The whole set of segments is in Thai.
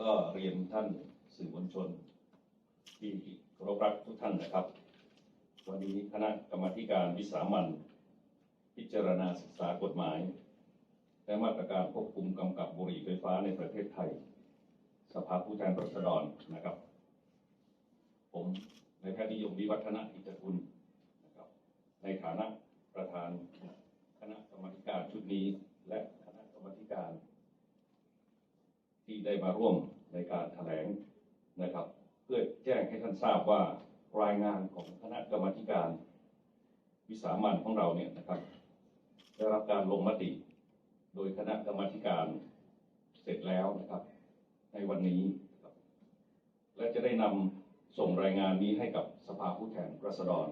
ก็เรียนท่านสื่อมวลชน ที่เคารพรักทุกท่านนะครับ วันนี้คณะกรรมาธิการวิสามันพิจารณาศึกษากฎหมาย และมาตรการควบคุมกำกับบุหรี่ไฟฟ้าในประเทศไทย สภาผู้แทนราษฎรนะครับ ผมนายแพทย์นิยมวิวัฒนะอิจฉกุลนะครับ ในฐานะประธานคณะกรรมาธิการชุดนี้และคณะกรรมาธิการที่ได้มาร่วม ในการแถลงนะครับ เพื่อแจ้งให้ท่านทราบว่ารายงานของคณะกรรมการวิสามันของเราเนี่ยนะครับ ได้รับการลงมติ โดยคณะกรรมการเสร็จแล้วนะครับ ในวันนี้ และจะได้นำส่งรายงานนี้ให้กับสภาผู้แทนราษฎร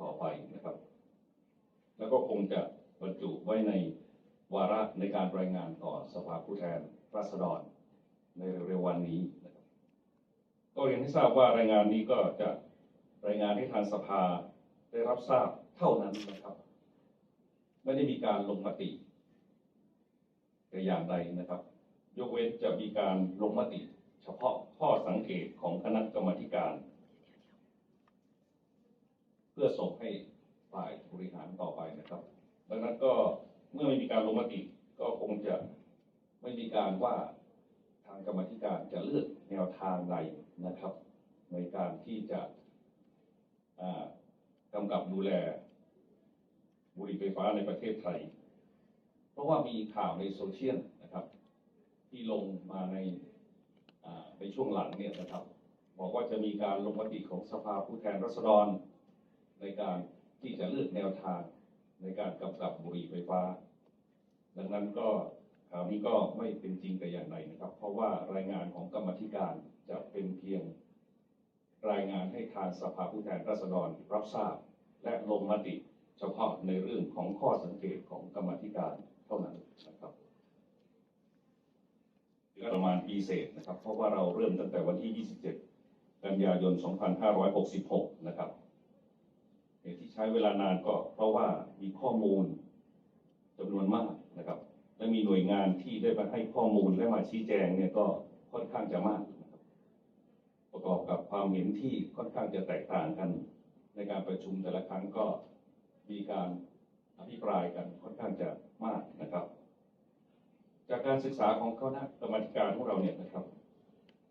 ต่อไปนะครับ แล้วก็คงจะบรรจุไว้ในวาระในการรายงานต่อสภาผู้แทนราษฎร ในเร็วๆวันนี้นะครับก็เรียนให้ทราบว่ารายงานนี้ก็จะรายงานให้ทางสภาได้รับทราบเท่านั้นนะครับ ไม่ได้มีการลงมติแต่อย่างใดนะครับ ยกเว้นจะมีการลงมติ เฉพาะข้อสังเกตของคณะกรรมการ เพื่อส่งให้ฝ่ายบริหารต่อไปนะครับ ดังนั้นก็เมื่อไม่มีการลงมติก็คงจะไม่มีการว่าางกรรมธิการจะเลือกแนวทางใดนะครับ ในการที่จะกำกับดูแลบุหรี่ไฟฟ้าในประเทศไทย เพราะว่ามีข่าวในโซเชียลนะครับ ที่ลงมาในในช่วงหลังเนี่ยนะครับ บอกว่าจะมีการลงมติของสภาผู้แทนราษฎร ในการที่จะเลือกแนวทางในการกำกับบุหรี่ไฟฟ้า ดังนั้นก็ นี้ก็ไม่เป็นจริงแต่อย่างใดนะครับ เพราะว่ารายงานของกรรมธิการจะเป็นเพียงรายงานให้ทางสภาผู้แทนราษฎรรับทราบ และลงมติเฉพาะในเรื่องของข้อสังเกตของกรรมธิการเท่านั้นนะครับประมาณปีเศษนะครับ เพราะว่าเราเริ่มตั้งแต่วันที่ 27 กันยายน 2566 นะครับเหตุที่ใช้เวลานานก็เพราะว่ามีข้อมูลจำนวนมากนะครับ และมีหน่วยงานที่ได้มาให้ข้อมูลและมาชี้แจงเนี่ยก็ค่อนข้างจะมากนะครับประกอบกับความเห็นที่ค่อนข้างจะแตกต่างกัน ในการประชุมแต่ละครั้งก็มีการอภิปรายกันค่อนข้างจะมากนะครับ จากการศึกษาของคณะกรรมการของเราเนี่ยนะครับ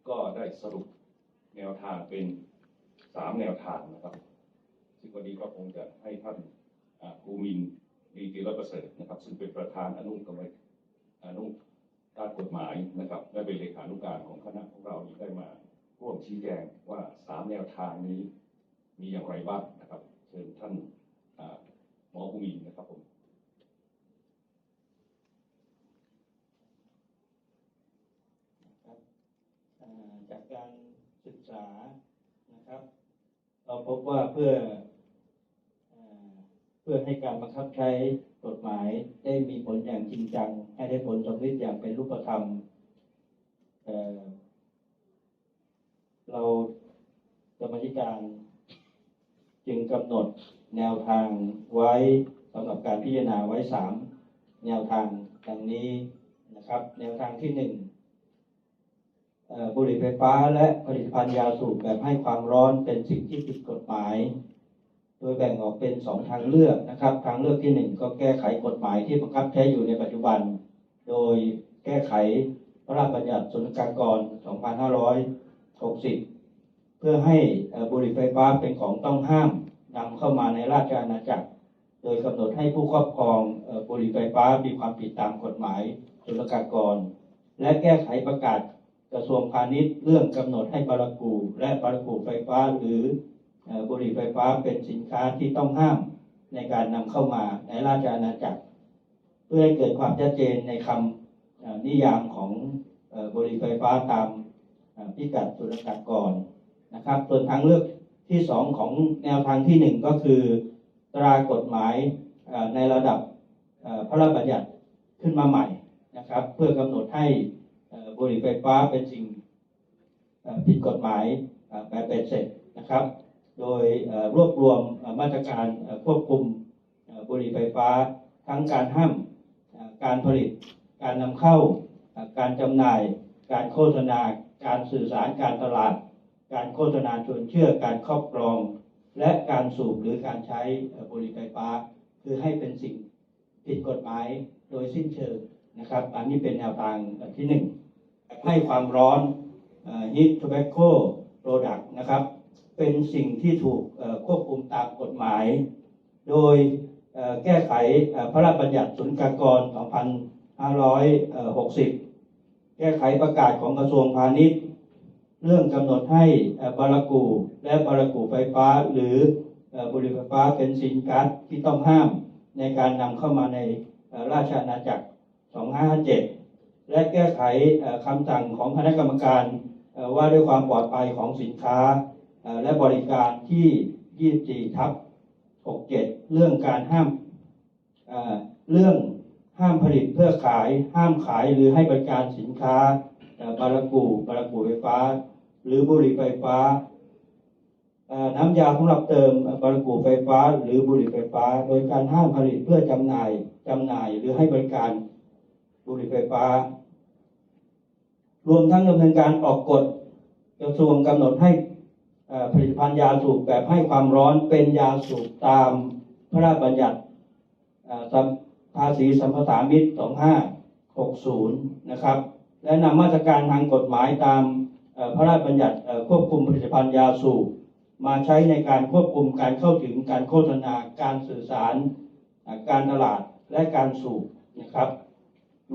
ก็ได้สรุปแนวทางเป็นสามแนวทางนะครับ ซึ่งวันนี้ก็คงจะให้ท่านครูมิน ดีกีรประเสริฐนะครับ ซึ่งเป็นประธานอนุกรรมอนุด้านกฎหมายนะครับและเป็นเลขานุการของคณะของเราได้มาร่วมชี้แจงว่าสามแนวทางนี้มีอย่างไรบ้างนะครับ เชิญท่านหมอครูมินนะครับผมจากการศึกษานะครับ เราพบว่าเพื่อ เพื่อให้การบังคับใช้กฎหมายได้มีผลอย่างจริงจัง ให้ได้ผลสำเร็จอย่างเป็นรูปธรรมเเรากรรมธิการจึงกำหนดแนวทางไว้สำหรับการพิจารณาไว้สามแนวทางดังนี้นะครับ แนวทางที่หนึ่งบุหรี่ไฟฟ้าและผลิตภัณฑ์ยาสูบแบบให้ความร้อนเป็นสิ่งที่ผิดกฎหมาย ดยแบ่งออกเป็นสองทางเลือกนะครับ ทางเลือกที่หนึ่งก็แก้ไขกฎหมายที่บังคับใช้อยู่ในปัจจุบัน โดยแก้ไขพระราชบัญญัติศุลกากร 2560 เพื่อให้บุหรี่ไฟฟ้าเป็นของต้องห้ามนำเข้ามาในราชอาณาจักร โดยกำหนดให้ผู้ครอบครองบุหรี่ไฟฟ้ามีความผิดตามกฎหมายศุลกากร และแก้ไขประกาศกระทรวงพาณิชย์เรื่องกำหนดให้ปารากูและปารากูไฟฟ้าหรือ บุหรี่ไฟฟ้าเป็นสินค้าที่ต้องห้ามในการนำเข้ามาในราชอาณาจักร เพื่อให้เกิดความชัดเจนในคำเอ่อนิยามของบุหรี่ไฟฟ้าตามพิกัดสุลกากรนะครับ ส่วนทางเลือกที่สองของแนวทางที่หนึ่งก็คือตรากฎหมายในระดับพระราชบัญญัติขึ้นมาใหม่นะครับ เพื่อกำหนดให้บุหรี่ไฟฟ้าเป็นสิ่งผิดกฎหมายแบบเป็นเสร็จนะครับ โดยรวบรวมมาตรการควบคุมบุหรี่ไฟฟ้า ทั้งการห้ามการผลิต การนำเข้า การจำหน่าย การโฆษณา การสื่อสารการตลาด การโฆษณาชวนเชื่อการครอบครอง และการสูบหรือการใช้บุหรี่ไฟฟ้า คือให้เป็นสิ่งผิดกฎหมายโดยสิ้นเชิงนะครับ อันนี้เป็นแนวทางที่หนึ่งให้ความร้อน heat tobacco product นะครับ เป็นสิ่งที่ถูกควบคุมตามกฎหมาย โดยแก้ไขพระราชบัญญัติศุลกากร 2560 แก้ไขประกาศของกระทรวงพาณิชย์ เรื่องกำหนดให้บารากูและบารากูไฟฟ้าหรือบุหรี่ไฟฟ้าเป็นสินค้าที่ต้องห้ามในการนำเข้ามาในราชอาณาจักร 2557 และแก้ไขคำสั่งของคณะกรรมการว่าด้วยความปลอดภัยของสินค้า และบริการที่ 24 ทับ 67 เรื่องการห้ามเรื่องห้ามผลิตเพื่อขาย ห้ามขายหรือให้บริการสินค้าบารากูบารากูไฟฟ้า หรือบุหรี่ไฟฟ้า น้ำยาสำหรับเติมบารากูไฟฟ้า หรือบุหรี่ไฟฟ้า โดยการห้ามผลิตเพื่อจำหน่ายจำหน่ายหรือให้บริการบุหรี่ไฟฟ้า รวมทั้งดำเนินการออกกฎกระทรวงกำหนดให้ ผลิตภัณฑ์ยาสูบแบบให้ความร้อนเป็นยาสูบตามพระราชบัญญัติเอ่อสัมภาษีสัมปทามิตร 2560 นะครับ และนำมาตรการทางกฎหมายตามพระราชบัญญัติควบคุมผลิตภัณฑ์ยาสูบมาใช้ในการควบคุมการเข้าถึงการโฆษณาการสื่อสาร การตลาดและการสูบนะครับ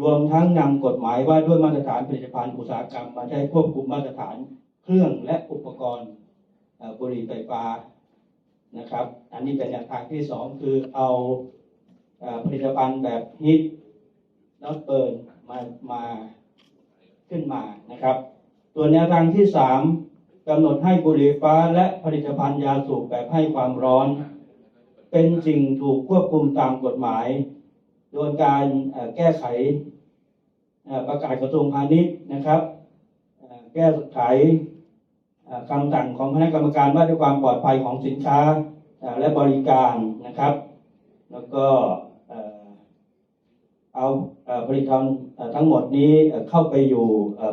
รวมทั้งนำกฎหมายว่าด้วยมาตรฐานผลิตภัณฑ์อุตสาหกรรม มาใช้ควบคุมมาตรฐานเครื่องและอุปกรณ์ บุหรี่ไฟฟ้านะครับ อันนี้เป็นแนวทางที่สองคือเอาผลิตภัณฑ์แบบฮิตนอตเบิร์นมามาขึ้นมานะครับ ตัวแนวทางที่สามกำหนดให้บุหรี่ฟ้าและผลิตภัณฑ์ยาสูบแบบให้ความร้อน เป็นสิ่งถูกควบคุมตามกฎหมาย โดยการแก้ไขประกาศกระทรวงพาณิชย์นะครับ แก้ไข คำสั่งของคณะกรรมการว่าด้วยความปลอดภัยของสินค้าและบริการนะครับ แล้วก็เอาผลิตภัณฑ์ทั้งหมดนี้เข้าไปอยู่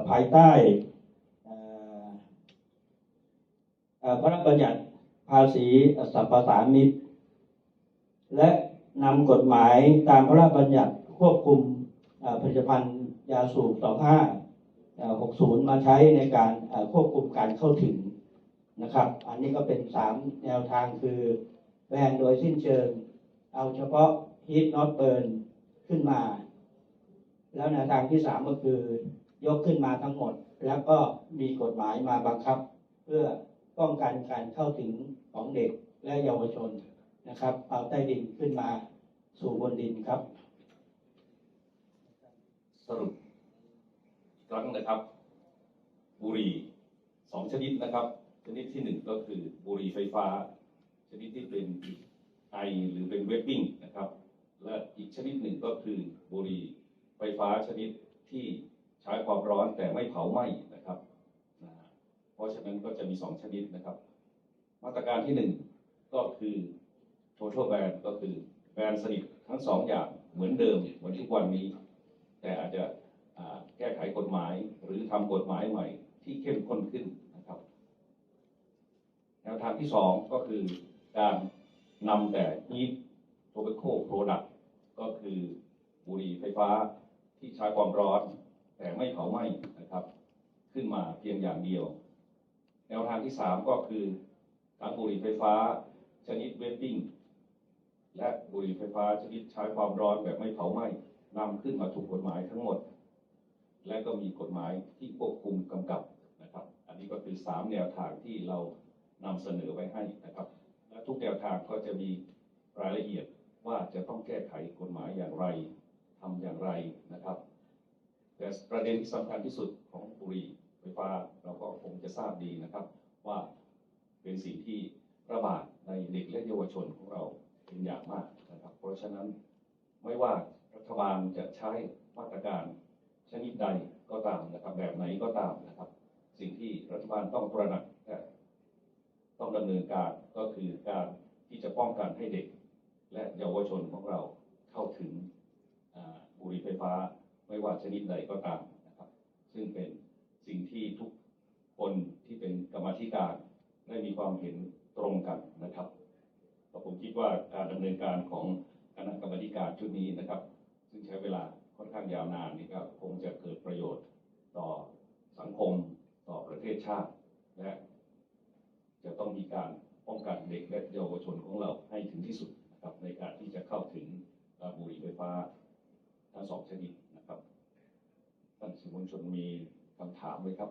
ภายใต้พระราชบัญญัติภาษีสรรพสามิตและนำกฎหมายตามพระราชบัญญัติควบคุมผลิตภัณฑ์ยาสูบ 25 60 มาใช้ในการควบคุมการเข้าถึงนะครับ อันนี้ก็เป็น 3 แนวทางคือแบนโดยสิ้นเชิง เอาเฉพาะ heat not burn ขึ้นมา แล้วแนวทางที่ 3 ก็คือยกขึ้นมาทั้งหมด แล้วก็มีกฎหมายมาบังคับ เพื่อป้องกันการเข้าถึงของเด็กและเยาวชนนะครับ เอาใต้ดินขึ้นมาสู่บนดินครับ สรุป ครั้งนะครับ บุหรี่สองชนิดนะครับ ชนิดที่หนึ่งก็คือบุหรี่ไฟฟ้า ชนิดที่เป็นไอหรือเป็นเวบบิ้งนะครับ และอีกชนิดหนึ่งก็คือบุหรี่ไฟฟ้าชนิดที่ใช้ความร้อนแต่ไม่เผาไหม้นะครับนะเพราะฉะนั้นก็จะมีสองชนิดนะครับ มาตรการที่หนึ่งก็คือ total ban ก็คือแบนสนิททั้งสองอย่างเหมือนเดิมเหมือนทุกวันนี้ แต่อาจจะ แก้ไขกฎหมาย หรือทำกฎหมายใหม่ ที่เข้มข้นขึ้นนะครับ แนวทางที่สองก็คือการนำแต่ heat tobacco product ก็คือบุหรี่ไฟฟ้าที่ใช้ความร้อน แต่ไม่เผาไหม้นะครับ ขึ้นมาเพียงอย่างเดียว แนวทางที่สามก็คือทั้งบุหรี่ไฟฟ้าชนิดเวฟบิ้งและบุหรี่ไฟฟ้าชนิดใช้ความร้อนแบบไม่เผาไหม้นำขึ้นมาถูกกฎหมายทั้งหมด และก็มีกฎหมายที่ควบคุมกำกับนะครับ อันนี้ก็คือสามแนวทางที่เรานำเสนอไว้ให้นะครับ และทุกแนวทางก็จะมีรายละเอียดว่าจะต้องแก้ไขกฎหมายอย่างไรทำอย่างไรนะครับ แต่ประเด็นที่สำคัญที่สุดของบุหรี่ไฟฟ้าเราก็คงจะทราบดีนะครับ ว่าเป็นสิ่งที่ระบาดในเด็กและเยาวชนของเราเป็นอย่างมากนะครับ เพราะฉะนั้นไม่ว่ารัฐบาลจะใช้มาตรการ ชนิดใดก็ตามนะครับแบบไหนก็ตามนะครับ สิ่งที่รัฐบาลต้องตระหนักต้องดำเนินการก็คือการที่จะป้องกันให้เด็ก และเยาวชนของเราเข้าถึงบุหรี่ไฟฟ้าไม่ว่าชนิดใดก็ตามนะครับ ซึ่งเป็นสิ่งที่ทุกคนที่เป็นกรรมธิการได้มีความเห็นตรงกันนะครับผมคิดว่าการดำเนินการของคณะกรรมธิการชุดนี้นะครับ ซึ่งใช้เวลา ค่อนข้างยาวนานนี่ก็คงจะเกิดประโยชน์ต่อสังคมต่อประเทศชาติ และจะต้องมีการป้องกันเด็กและเยาวชนของเราให้ถึงที่สุดนะครับในการที่จะเข้าถึงเอ่อบุหรี่ไฟฟ้าทั้งสองชนิดนะครับท่านสื่อมวลชนมีคำถามไหมครับ